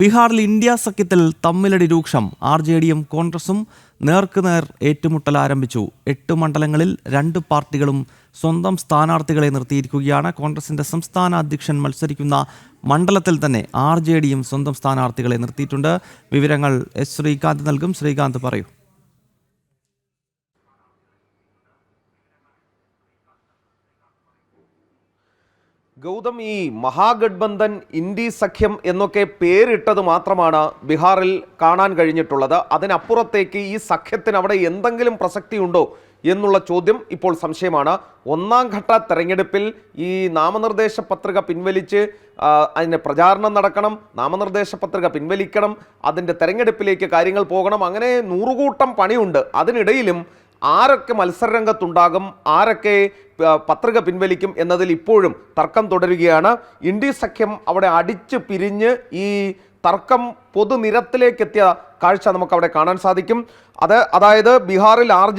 ബീഹാറിൽ ഇന്ത്യ സഖ്യത്തിൽ തമ്മിലടി രൂക്ഷം. R J ഡിയും കോൺഗ്രസും നേർക്കുനേർ ഏറ്റുമുട്ടൽ ആരംഭിച്ചു. എട്ട് മണ്ഡലങ്ങളിൽ രണ്ട് പാർട്ടികളും സ്വന്തം സ്ഥാനാർത്ഥികളെ നിർത്തിയിരിക്കുകയാണ്. കോൺഗ്രസിന്റെ സംസ്ഥാന അധ്യക്ഷൻ മത്സരിക്കുന്ന മണ്ഡലത്തിൽ തന്നെ ആർ സ്വന്തം സ്ഥാനാർത്ഥികളെ നിർത്തിയിട്ടുണ്ട്. വിവരങ്ങൾ എസ് ശ്രീകാന്ത് നൽകും. ശ്രീകാന്ത് പറയൂ. ഗൗതം ഈ മഹാഗഡ്ബന്ധൻ ഇന്ത്യ സഖ്യം എന്നൊക്കെ പേരിട്ടത് മാത്രമാണ് ബീഹാറിൽ കാണാൻ കഴിഞ്ഞിട്ടുള്ളത്. അതിനപ്പുറത്തേക്ക് ഈ സഖ്യത്തിന് അവിടെ എന്തെങ്കിലും പ്രസക്തി ഉണ്ടോ എന്നുള്ള ചോദ്യം ഇപ്പോൾ സംശയമാണ്. ഒന്നാം ഘട്ട തെരഞ്ഞെടുപ്പിൽ ഈ നാമനിർദ്ദേശ പത്രിക പിൻവലിച്ച് അതിന്റെ പ്രചാരണം നടക്കണം നാമനിർദ്ദേശ പത്രിക പിൻവലിക്കണം അതിന്റെ തെരഞ്ഞെടുപ്പിലേക്ക് കാര്യങ്ങൾ പോകണം അങ്ങനെ നൂറുകൂട്ടം പണിയുണ്ട്. അതിനിടയിലും ആരൊക്കെ മത്സരരംഗത്തുണ്ടാകും ആരൊക്കെ പത്രിക പിൻവലിക്കും എന്നതിൽ ഇപ്പോഴും തർക്കം തുടരുകയാണ്. ഇന്ത്യ സഖ്യം അവിടെ അടിച്ച് പിരിഞ്ഞ് ഈ തർക്കം പൊതുനിരത്തിലേക്കെത്തിയ കാഴ്ച നമുക്ക് അവിടെ കാണാൻ സാധിക്കും. അത് അതായത് ബീഹാറിൽ ആർ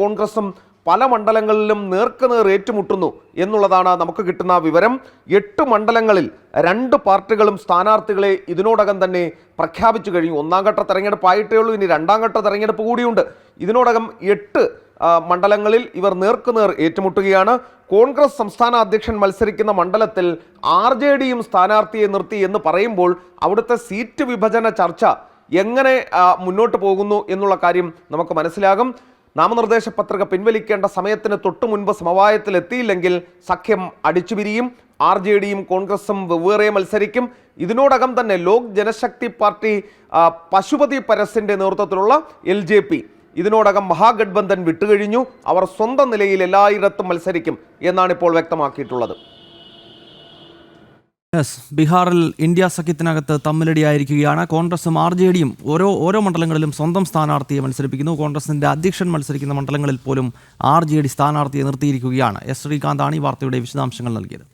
കോൺഗ്രസും പല മണ്ഡലങ്ങളിലും നേർക്കുനേർ ഏറ്റുമുട്ടുന്നു എന്നുള്ളതാണ് നമുക്ക് കിട്ടുന്ന വിവരം. എട്ട് മണ്ഡലങ്ങളിൽ രണ്ട് പാർട്ടികളും സ്ഥാനാർത്ഥികളെ ഇതിനോടകം തന്നെ പ്രഖ്യാപിച്ചു കഴിഞ്ഞു. ഒന്നാം ഘട്ട തെരഞ്ഞെടുപ്പ് ആയിട്ടേ ഉള്ളൂ ഇനി രണ്ടാം ഘട്ട തെരഞ്ഞെടുപ്പ് കൂടിയുണ്ട്. ഇതിനോടകം എട്ട് മണ്ഡലങ്ങളിൽ ഇവർ നേർക്കുനേർ ഏറ്റുമുട്ടുകയാണ്. കോൺഗ്രസ് സംസ്ഥാന അധ്യക്ഷൻ മത്സരിക്കുന്ന മണ്ഡലത്തിൽ ആർ ജെ ഡിയും സ്ഥാനാർത്ഥിയെ നിർത്തി എന്ന് പറയുമ്പോൾ അവിടുത്തെ സീറ്റ് വിഭജന ചർച്ച എങ്ങനെ മുന്നോട്ട് പോകുന്നു എന്നുള്ള കാര്യം നമുക്ക് മനസ്സിലാകും. നാമനിർദ്ദേശ പത്രിക പിൻവലിക്കേണ്ട സമയത്തിന് തൊട്ടു മുൻപ് സമവായത്തിലെത്തിയില്ലെങ്കിൽ സഖ്യം അടിച്ചുപിരിയും ആർ ജെ ഡിയും കോൺഗ്രസും വെവ്വേറെ മത്സരിക്കും. ഇതിനോടകം തന്നെ ലോക് ജനശക്തി പാർട്ടി പശുപതി പരസിന്റെ നേതൃത്വത്തിലുള്ള എൽ ജെ പി ഇതിനോടകം മഹാഗഡ്ബന്ധൻ വിട്ടുകഴിഞ്ഞു. അവർ സ്വന്തം നിലയിൽ എല്ലായിടത്തും മത്സരിക്കും എന്നാണ് ഇപ്പോൾ വ്യക്തമാക്കിയിട്ടുള്ളത്. യെസ് ബീഹാറിൽ ഇന്ത്യ സഖ്യത്തിനകത്ത് തമ്മിലടിയായിരിക്കുകയാണ്. കോൺഗ്രസും ആർ ജെ ഡിയും ഓരോ ഓരോ മണ്ഡലങ്ങളിലും സ്വന്തം സ്ഥാനാർത്ഥിയെ മത്സരിപ്പിക്കുന്നു. കോൺഗ്രസിന്റെ അധ്യക്ഷൻ മത്സരിക്കുന്ന മണ്ഡലങ്ങളിൽ പോലും ആർ ജെ ഡി സ്ഥാനാർത്ഥിയെ നിർത്തിയിരിക്കുകയാണ്. എസ് ശ്രീകാന്താണ് ഈ വാർത്തയുടെ വിശദാംശങ്ങൾ നൽകിയത്.